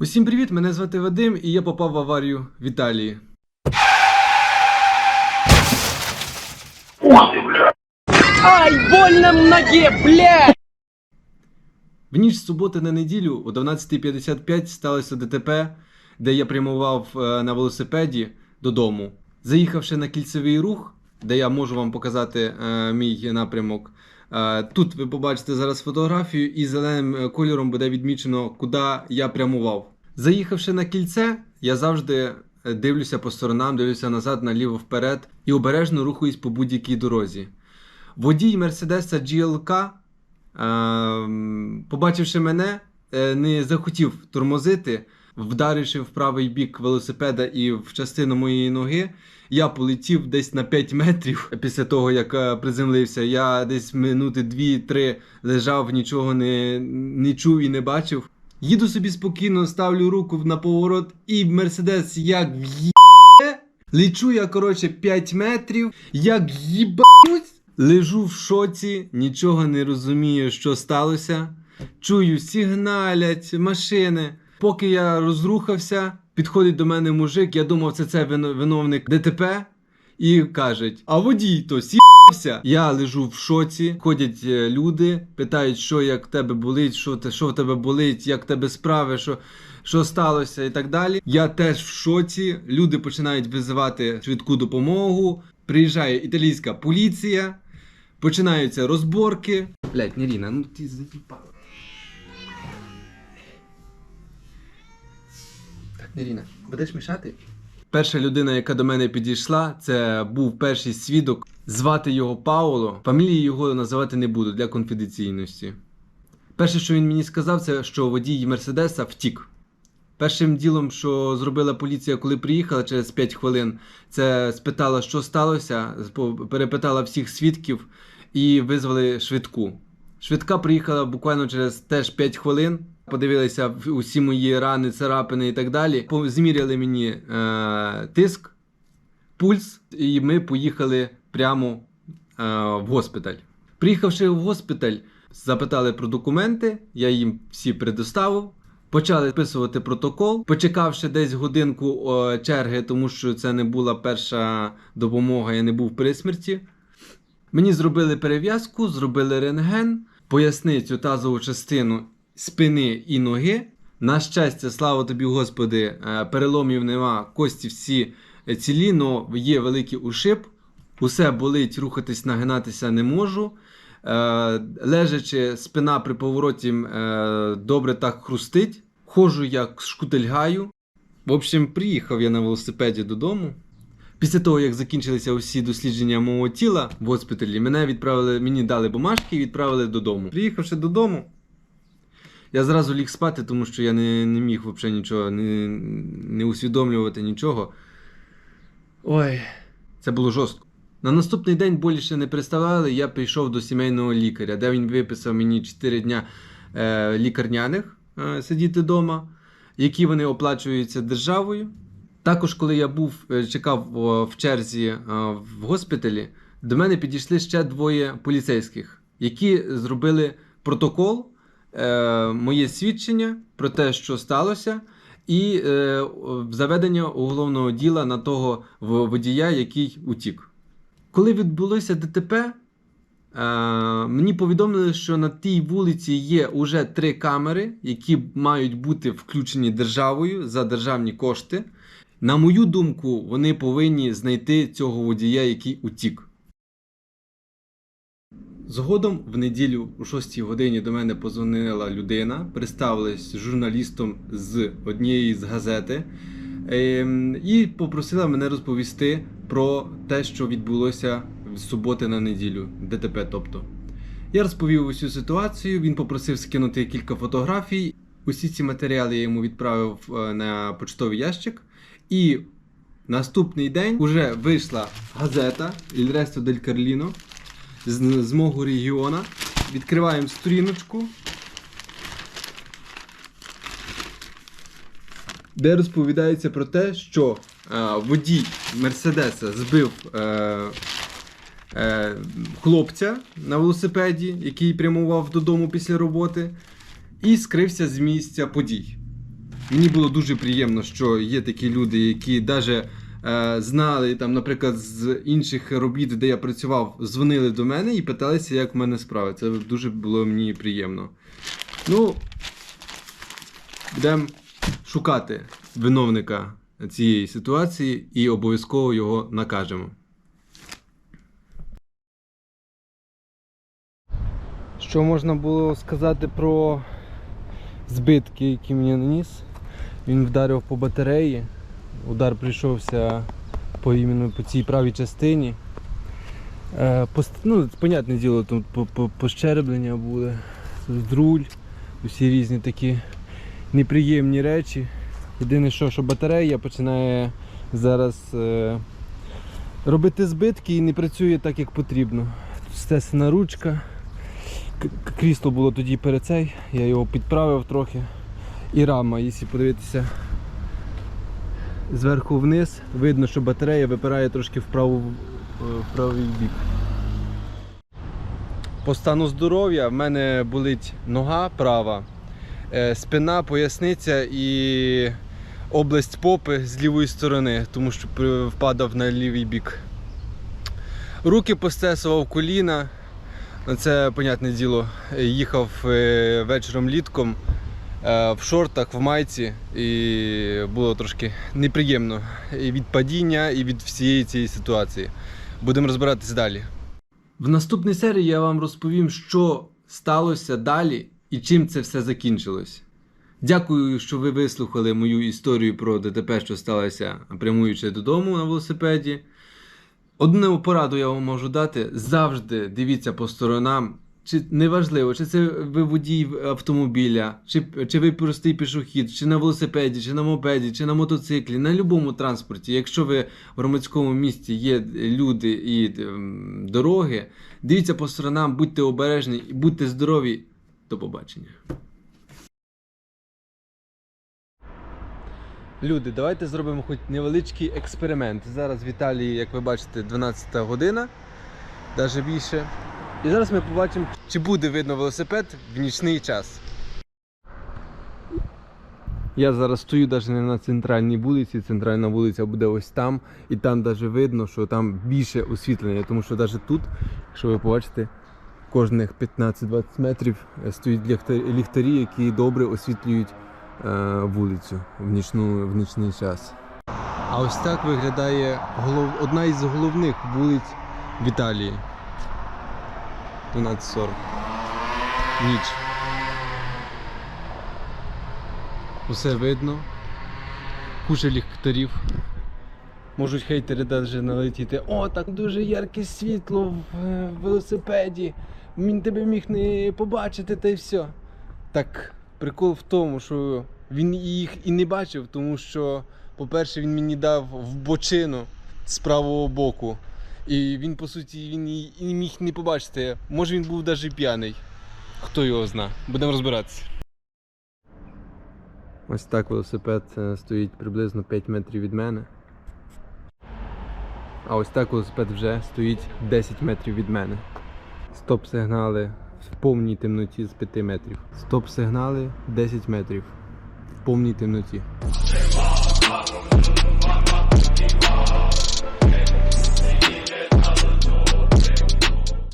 Усім привіт! Мене звати Вадим і я попав в аварію в Італії. Ай, больно в ноге, блядь! В ніч з суботи на неділю о 12.55 сталося ДТП, де я прямував е, на велосипеді додому. Заїхавши на кільцевий рух, де я можу вам показати е, мій напрямок. е, тут ви побачите зараз фотографію, і зеленим е, кольором буде відмічено, куди я прямував. Заїхавши на кільце, я завжди е, дивлюся по сторонам, дивлюся назад, наліво вперед і обережно рухаюсь по будь-якій дорозі. Водій Мерседеса GLK Ем, побачивши мене, е, не захотів тормозити, вдаривши в правий бік велосипеда і в частину моєї ноги. Я полетів десь на 5 метрів після того, як е, приземлився. Я десь минути 2-3 лежав, нічого не, не чув і не бачив. Їду собі спокійно, ставлю руку на поворот, і Мерседес як в'є. Лечу я, коротше, 5 метрів, як їбанусь. Лежу в шоці, нічого не розумію, що сталося. Чую, сигналять машини. Поки я розрухався, підходить до мене мужик, я думав, це це виновник ДТП. І кажуть: а водій то сівся. Я лежу в шоці. Ходять е, люди, питають, що як в тебе болить, що, те, що в тебе болить, як в тебе справи, що, що сталося, і так далі. Я теж в шоці. Люди починають визивати швидку допомогу. Приїжджає італійська поліція, починаються розборки. Блять, Неріна, ну ти заїбала. Так, Неріна, будеш мішати? Перша людина, яка до мене підійшла, це був перший свідок. Звати його Пауло. Фамілії його називати не буду для конфіденційності. Перше, що він мені сказав, це що водій Мерседеса втік. Першим ділом, що зробила поліція, коли приїхала через 5 хвилин, це спитала, що сталося, перепитала всіх свідків і визвали швидку. Швидка приїхала буквально через теж 5 хвилин. Подивилися усі мої рани, царапини і так далі. Зміряли мені е, тиск, пульс, і ми поїхали прямо е, в госпіталь. Приїхавши в госпіталь, запитали про документи, я їм всі предоставив. Почали вписувати протокол, почекавши десь годинку о, черги, тому що це не була перша допомога, я не був при смерті. Мені зробили перев'язку, зробили рентген, поясницю тазову частину спини і ноги. На щастя, слава тобі, Господи, е, переломів нема, кості всі е, цілі, але є великий ушиб. Усе болить, рухатись, нагинатися не можу. Е, лежачи, спина при повороті добре так хрустить. Ходжу як шкутильгаю. В общем, приїхав я на велосипеді додому. Після того, як закінчилися усі дослідження мого тіла в госпіталі, мене відправили, мені дали бумажки і відправили додому. Приїхавши додому, я зразу ліг спати, тому що я не, не міг взагалі нічого не, не усвідомлювати нічого. Ой, це було жорстко. На наступний день болі ще не представляли, я прийшов до сімейного лікаря, де він виписав мені 4 дня е, лікарняних е, сидіти вдома, які вони оплачуються державою. Також, коли я був, е, чекав о, в черзі е, в госпіталі, до мене підійшли ще двоє поліцейських, які зробили протокол, е, моє свідчення про те, що сталося, і е, заведення уголовного діла на того водія, який утік. Коли відбулося ДТП, е, мені повідомили, що на тій вулиці є уже три камери, які мають бути включені державою за державні кошти. На мою думку, вони повинні знайти цього водія, який утік. Згодом в неділю о 6 годині до мене позвонила людина, представилась журналістом з однієї з газети ем, і попросила мене розповісти про те, що відбулося з суботи на неділю, ДТП. Тобто, я розповів усю ситуацію. Він попросив скинути кілька фотографій. Усі ці матеріали я йому відправив е, на почтовий ящик. І наступний день вже вийшла газета Resto del Carlino з, з мого регіону. Відкриваємо сторіночку. Де розповідається про те, що е, водій Мерседеса збив е, е, хлопця на велосипеді, який прямував додому після роботи, і скрився з місця подій. Мені було дуже приємно, що є такі люди, які навіть знали, там, наприклад, з інших робіт, де я працював, дзвонили до мене і питалися, як в мене справи. Це дуже було мені приємно. Ну, будемо шукати виновника цієї ситуації і обов'язково його накажемо. Що можна було сказати про збитки, які мені наніс? Він вдарив по батареї. Удар прийшовся по іменно по цій правій частині. Е, ну, понятне діло, по- пощереблення буде, тут руль, усі різні такі неприємні речі. Єдине, що, що батарея починає зараз е, робити збитки і не працює так, як потрібно. Тут стесана ручка. Крісло було тоді перед цей, я його підправив трохи. І рама, якщо подивитися зверху вниз, видно, що батарея випирає трошки вправо, в правий бік. По стану здоров'я в мене болить нога права, е, спина, поясниця і область попи з лівої сторони, тому що впадав на лівий бік. Руки постесував коліна. Це, понятне діло, їхав е, вечором літком е, в шортах, в майці, і було трошки неприємно і від падіння, і від всієї цієї ситуації. Будемо розбиратись далі. В наступній серії я вам розповім, що сталося далі і чим це все закінчилось. Дякую, що ви вислухали мою історію про ДТП, що сталося прямуючи додому на велосипеді. Одну пораду я вам можу дати: завжди дивіться по сторонам. Чи неважливо, чи це ви водій автомобіля, чи, чи ви простий пішохід, чи на велосипеді, чи на мопеді, чи на мотоциклі, на будь-якому транспорті. Якщо ви в громадському місті є люди і ем, дороги, дивіться по сторонам, будьте обережні і будьте здорові. До побачення. Люди, давайте зробимо хоч невеличкий експеримент. Зараз в Італії, як ви бачите, 12 година, навіть більше. І зараз ми побачимо, чи буде видно велосипед в нічний час. Я зараз стою навіть не на центральній вулиці. Центральна вулиця буде ось там, і там навіть видно, що там більше освітлення, тому що навіть тут, якщо ви побачите, кожних 15-20 метрів е, стоять ліхтарі, які добре освітлюють е, вулицю в, нічну, в нічний час. А ось так виглядає голов... одна із головних вулиць в Італії. 12.40. Ніч. Усе видно. Куча ліхтарів. Можуть хейтери навіть налетіти. О, так дуже ярке світло в е, велосипеді. Він тебе міг не побачити та й все. Так, прикол в тому, що він їх і не бачив, тому що, по-перше, він мені дав в бочину з правого боку. І він, по суті, він і міг не побачити. Може він був навіть п'яний. Хто його зна. Будемо розбиратися. Ось так велосипед е, стоїть приблизно 5 метрів від мене. А ось так велосипед вже стоїть 10 метрів від мене. Стоп-сигнали в повній темноті з 5 метрів. Стоп-сигнали 10 метрів. В повній темноті.